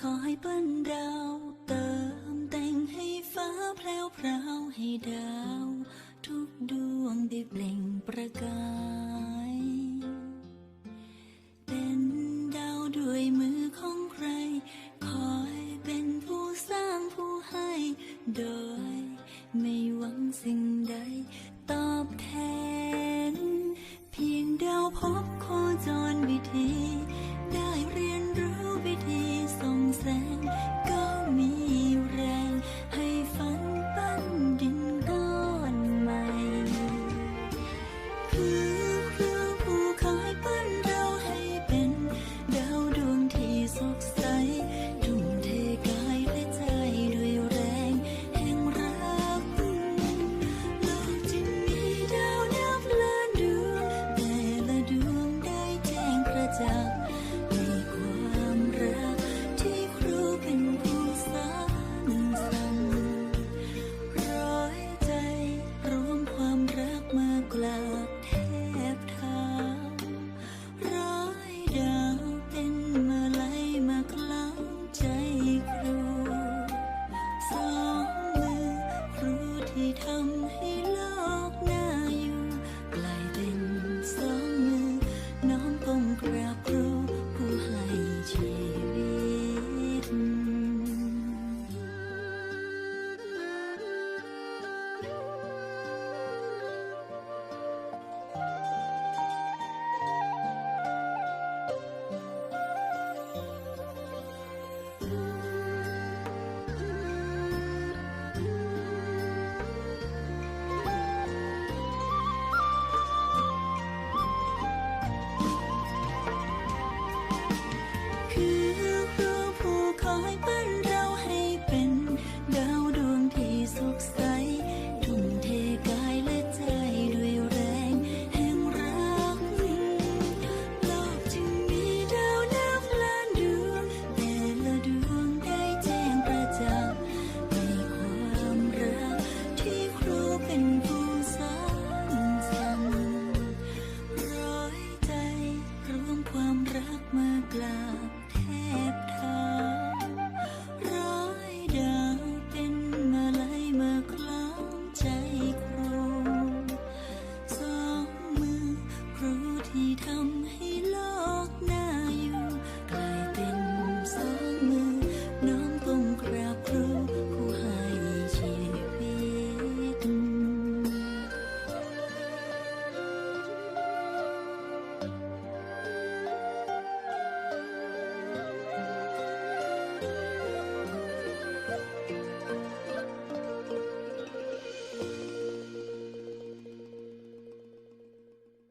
ขอให้เปิ้นดาวเติมแต่งให้ฟ้าแพรวพราวให้ดาว ทุกดวงได้เปล่งประกาย เป็นดาวด้วยมือของใคร คอยเป็นผู้สร้างผู้ให้ โดยไม่หวังสิ่งใดต่อ ให้โลกนั้น 你。